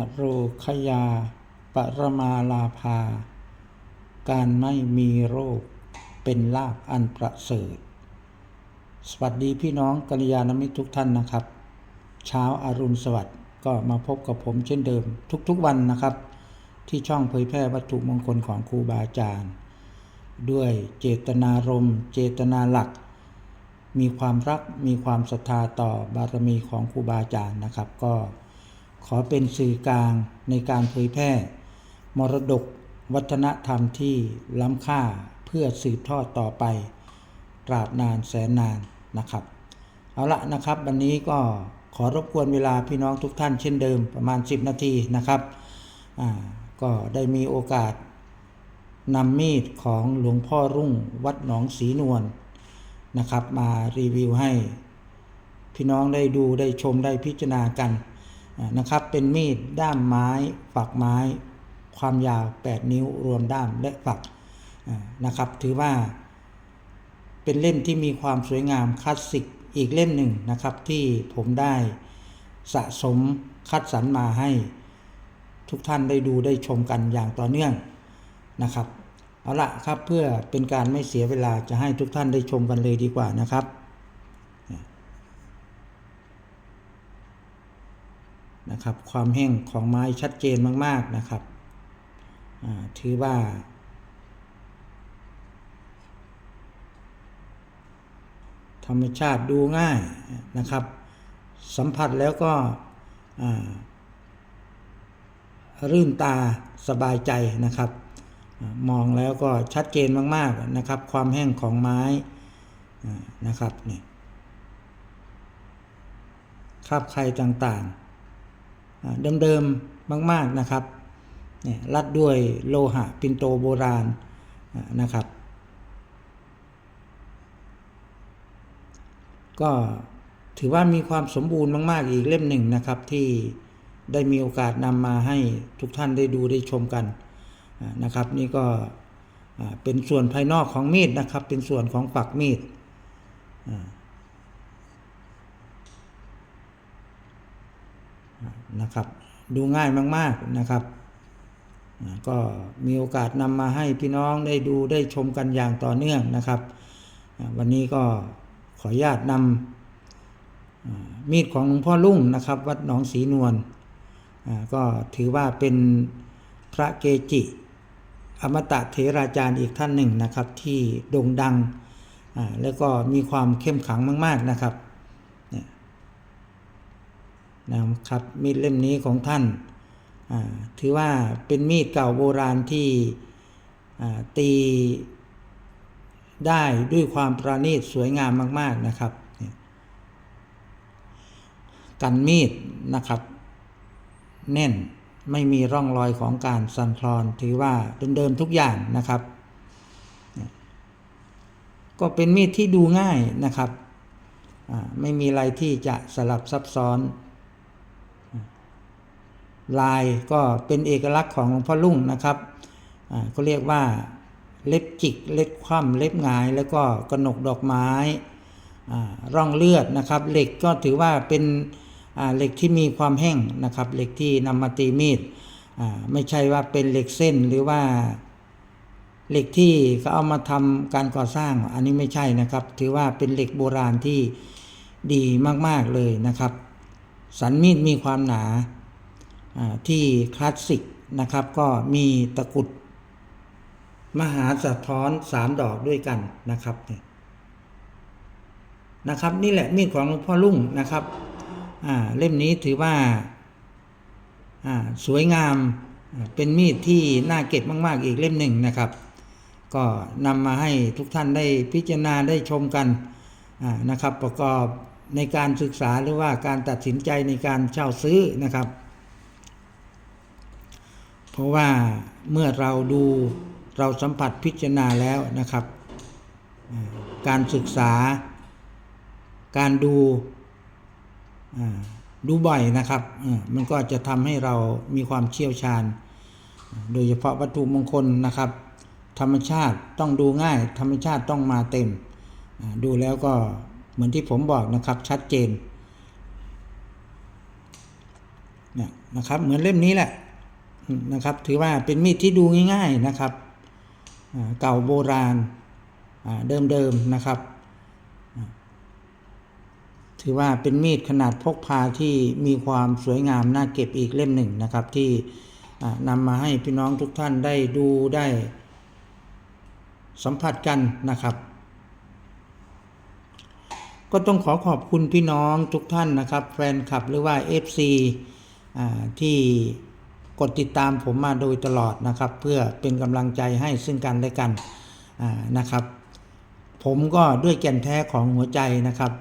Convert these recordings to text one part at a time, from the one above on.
อโรคยา ปรมาลาภา การไม่มีโรคเป็นลาภอันประเสริฐ สวัสดีพี่น้องกัลยาณมิตรทุกท่านนะครับ เช้าอารุณสวัสดิ์ก็มาพบกับผมเช่นเดิม ทุกๆวันนะครับ ที่ช่องเผยแพร่วัตถุมงคลของครูบาอาจารย์ ด้วยเจตนารมณ์เจตนาหลัก มีความรักมีความศรัทธาต่อบารมีของครูบาอาจารย์นะครับ ก็ ขอเป็นสื่อกลางในการเผยแพร่ มรดกวัฒนธรรมที่ล้ำค่าเพื่อสืบทอดต่อไป ตราบนานแสนนานนะครับ เอาละนะครับ วันนี้ก็ขอรบกวนเวลาพี่น้องทุกท่านเช่นเดิมประมาณ 10 นาทีนะครับ ก็ได้มีโอกาสนำมีดของหลวงพ่อรุ่งวัดหนองศรีนวลนะครับ มารีวิวให้ พี่น้องได้ดูได้ชมได้พิจารณากัน นะครับ เป็นมีดด้ามไม้ ฝักไม้ ความยาว 8 นิ้วรวมด้ามและฝักนะครับ ถือว่า เป็นเล่มที่มีความสวยงามคลาสสิกอีกเล่มหนึ่งนะครับ ที่ผมได้สะสมคัดสรรมาให้ทุกท่านได้ดูได้ชมกันอย่างต่อเนื่องนะครับ เอาละครับเพื่อเป็นการไม่เสียเวลาจะให้ทุกท่านได้ชมกันเลยดีกว่านะครับ นะครับ ความแห้งของไม้ชัดเจนมาก ๆนะครับถือว่า ธรรมชาติดูง่ายนะครับ สัมผัสแล้วก็รื่นตาสบายใจนะครับ มองแล้วก็ชัดเจนมาก ๆนะครับ ความแห้งของไม้นะครับนี่คราบใครต่างๆ เดิมๆมากๆนะครับเนี่ยรัดด้วยโลหะปินโตโบราณนะครับ ก็ถือว่ามีความสมบูรณ์มาก ๆ อีกเล่มหนึ่งนะครับ ที่ได้มีโอกาสนำมาให้ทุกท่านได้ดูได้ชมกันนะครับ นี่ก็เป็นส่วนภายนอกของมีดนะครับ เป็นส่วนของฝักมีดอ่าอ่า นะครับ ดูง่ายมากๆนะครับ ก็มีโอกาสนำมาให้พี่น้องได้ดูได้ชมกันอย่างต่อเนื่องนะครับ วันนี้ก็ขออนุญาตนำมีดของหลวงพ่อลุ่งนะครับ วัดหนองศรีนวลก็ถือว่าเป็นพระเกจิ อมตะเถราจารย์อีกท่านหนึ่งนะครับ ที่โด่งดังแล้วก็มีความเข้มขังมาก ๆนะครับ นะครับมีดเล่มนี้ของท่าน ถือว่าเป็นมีดเก่าโบราณที่ตีได้ด้วยความประณีตสวยงามมาก ๆนะครับ กันมีดนะครับ แน่นไม่มีร่องรอยของการสั่นคลอน ถือว่าเดิมๆทุกอย่างนะครับ ก็เป็นมีดที่ดูง่ายนะครับ ไม่มีอะไรที่จะสลับซับซ้อน ลายก็เป็นเอกลักษณ์ของหลวงพ่อลุ่งนะครับอ่าก็เรียกว่าเล็บจิก เล็บคว่ำเล็บหงาย แล้วก็กระหนกดอกไม้ร่องเลือดนะครับ เหล็กก็ถือว่าเป็นเหล็กที่มีความแห้งนะครับ เหล็กที่นำมาตีมีดไม่ใช่ว่าเป็นเหล็กเส้นหรือว่าเหล็กที่เขาเอามาทำการก่อสร้าง อันนี้ไม่ใช่นะครับ ถือว่าเป็นเหล็กโบราณที่ดีมากๆเลยนะครับ สันมีดมีความหนา ที่คลาสสิกนะครับก็มีตะกุดมหาสะท้อนสามดอกด้วยกันนะครับเนี่ยนะครับนี่แหละมีดของหลวงพ่อลุ่งนะครับเล่มนี้ถือว่าสวยงามเป็นมีดที่น่าเก็บมาก ๆ อีกเล่มหนึ่งนะครับ ก็นำมาให้ทุกท่านได้พิจารณาได้ชมกันนะครับ ประกอบในการศึกษาหรือว่าการตัดสินใจในการเช่าซื้อนะครับ เพราะว่าเมื่อเราดูเราสัมผัสพิจารณาแล้วนะครับ การศึกษา การดูดูบ่อยนะครับ มันก็จะทำให้เรามีความเชี่ยวชาญ โดยเฉพาะวัตถุมงคลนะครับ ธรรมชาติต้องดูง่าย ธรรมชาติต้องมาเต็ม ดูแล้วก็เหมือนที่ผมบอกนะครับชัดเจนนะครับ เหมือนเล่มนี้แหละ นะครับ ถือว่าเป็นมีดที่ดูง่ายๆนะครับเก่าโบราณเดิมๆนะครับ ถือว่าเป็นมีดขนาดพกพาที่มีความสวยงามน่าเก็บอีกเล่มหนึ่งนะครับ ที่นำมาให้พี่น้องทุกท่านได้ดูได้สัมผัสกันนะครับ ก็ต้องขอขอบคุณพี่น้องทุกท่านนะครับ แฟนคลับหรือว่า FC อ่าที่ กดติดตามผมมาโดยตลอดนะครับ เพื่อเป็นกำลังใจให้ซึ่งกันและกันนะครับ ผมก็ด้วยแก่นแท้ของหัวใจนะครับ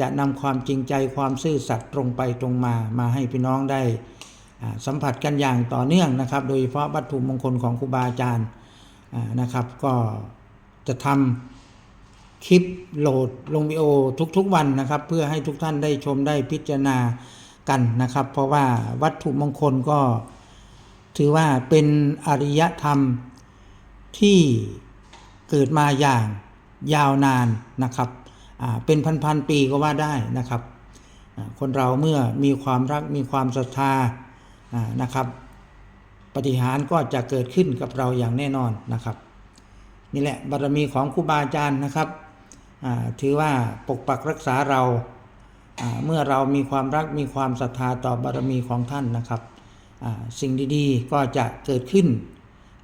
จะนำความจริงใจความซื่อสัตย์ตรงไปตรงมามาให้พี่น้องได้สัมผัสกันอย่างต่อเนื่องนะครับ โดยเฉพาะวัตถุมงคลของครูบาอาจารย์นะครับ ก็จะทำคลิปโหลดลงวิดีโอทุกๆวันนะครับ เพื่อให้ทุกท่านได้ชมได้พิจารณา กันนะครับ เพราะว่าวัตถุมงคลก็ถือว่าเป็นอริยธรรมที่เกิดมาอย่างยาวนานนะครับ เป็นพันๆปีก็ว่าได้นะครับ คนเราเมื่อมีความรักมีความศรัทธานะครับปฏิหารก็จะเกิดขึ้นกับเราอย่างแน่นอนนะครับ นี่แหละบารมีของครูบาอาจารย์นะครับถือว่าปกปักรักษาเรา เมื่อเรามีความรักมีความศรัทธาต่อบารมีของท่านนะครับ สิ่งดีๆก็จะเกิดขึ้น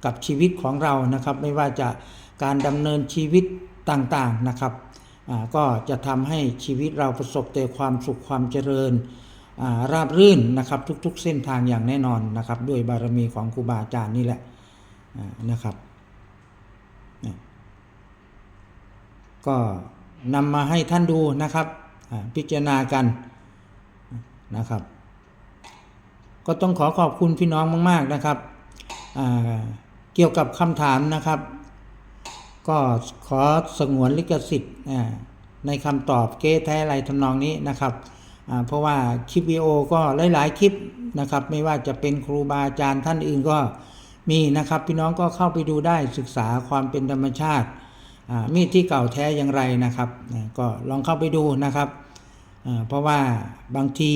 กับชีวิตของเรานะครับ ไม่ว่าจะการดำเนินชีวิตต่างๆนะครับก็จะทำให้ชีวิตเราประสบแต่ความสุขความเจริญาราบรื่นนะครับทุกๆ เส้นทางอย่างแน่นอนนะครับ ด้วยบารมีของครูบาอาจารย์นี่แหละนะครับ ก็นำมาให้ท่านดูนะครับ พิจารณากันนะครับ ก็ต้องขอขอบคุณพี่น้องมาก ๆนะครับ เกี่ยวกับคำถามนะครับ ก็ขอสงวนลิขสิทธิ์ในคำตอบเก๊แท้ไรทำนองนี้นะครับเพราะว่าคลิปวิดีโอก็หลาย ๆ คลิปนะครับ ไม่ว่าจะเป็นครูบาอาจารย์ท่านอื่นก็มีนะครับ พี่น้องก็เข้าไปดูได้ศึกษาความเป็นธรรมชาติ มีดที่เก่าแท้อย่างไรนะครับ ก็ลองเข้าไปดูนะครับ เพราะว่าบางที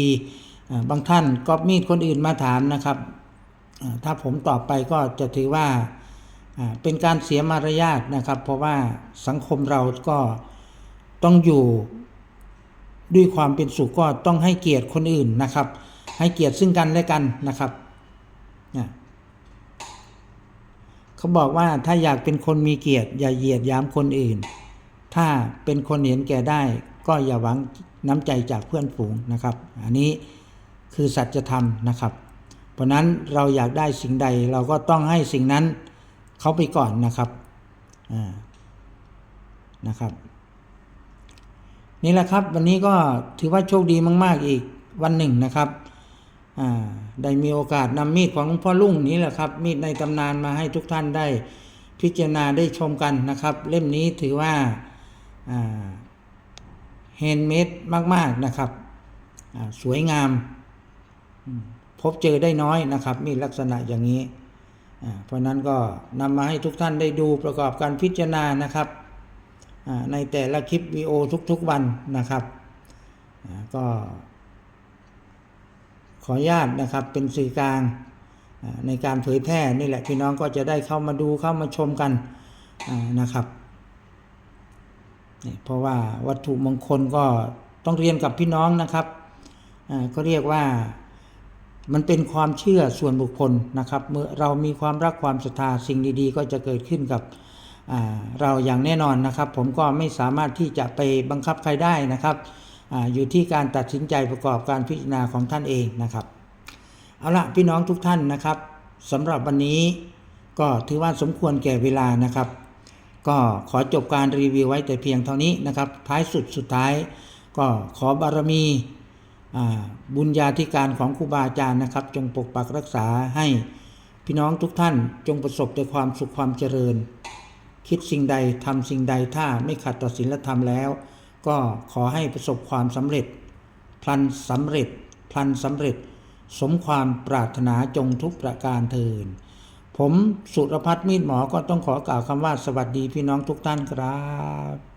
บางท่านก๊อปมีดคนอื่นมาถามนะครับ ถ้าผมตอบไปก็จะถือว่าอ่าเป็นการเสียมารยาทนะครับ เพราะว่าสังคมเราก็ต้องอยู่ด้วยความเป็นสุขก็ต้องให้เกียรติคนอื่นนะครับ ให้เกียรติซึ่งกันและกันนะครับ เขาบอกว่าถ้าอยากเป็นคนมีเกียรติ อย่าเหยียดยามคนอื่น ถ้าเป็นคนเห็นแก่ได้ ก็อย่าหวังน้ำใจจากเพื่อนฝูงนะครับ อันนี้คือสัจธรรมนะครับ เพราะนั้นเราอยากได้สิ่งใดเราก็ต้องให้สิ่งนั้นเขาไปก่อนนะครับอ่านะครับ นี่แหละครับวันนี้ก็ถือว่าโชคดีมาก ๆ อีกวันหนึ่งนะครับ ได้มีโอกาสนำมีดของหลวงพ่อลุ่งนี้แหละครับ มีดในตำนานมาให้ทุกท่านได้พิจารณาได้ชมกันนะครับ เล่มนี้ถือว่าเฮนเมดมาก ๆ นะครับ สวยงาม พบเจอได้น้อยนะครับ มีลักษณะอย่างนี้ เพราะนั้นก็นำมาให้ทุกท่านได้ดูประกอบการพิจารณานะครับในแต่ละคลิปวีโอทุก ๆ วันนะครับก็ ขออนุญาตนะครับเป็นสื่อกลางในการเผยแพร่นี่แหละพี่น้องก็จะได้เข้ามาดูเข้ามาชมกันนะครับนี่เพราะว่าวัตถุมงคลก็ต้องเรียนกับพี่น้องนะครับอ่าก็เรียกว่ามันเป็นความเชื่อส่วนบุคคลนะครับ เมื่อเรามีความรักความศรัทธาสิ่งดีๆ ก็จะเกิดขึ้นกับเราอย่างแน่นอนนะครับ ผมก็ไม่สามารถที่จะไปบังคับใครได้นะครับ อยู่ที่การตัดสินใจประกอบการพิจารณาของท่านเองนะครับ เอาละพี่น้องทุกท่านนะครับสำหรับวันนี้ก็ถือว่าสมควรแก่เวลานะครับ ก็ขอจบการรีวิวไว้แต่เพียงเท่านี้นะครับ ท้ายสุดสุดท้าย ก็ขอบารมีบุญญาธิการของครูบาอาจารย์นะครับ จงปกปักรักษาให้พี่น้องทุกท่านจงประสบแต่ความสุขความเจริญ คิดสิ่งใดทำสิ่งใดถ้าไม่ขัดต่อศีลธรรมแล้ว ก็ขอให้ประสบความสำเร็จ พลันสำเร็จ พลันสำเร็จ สมความปรารถนาจงทุกประการเทินผมสุรพัฒน์มีดหมอก็ต้องขอกล่าวคำว่าสวัสดีพี่น้องทุกท่านครับ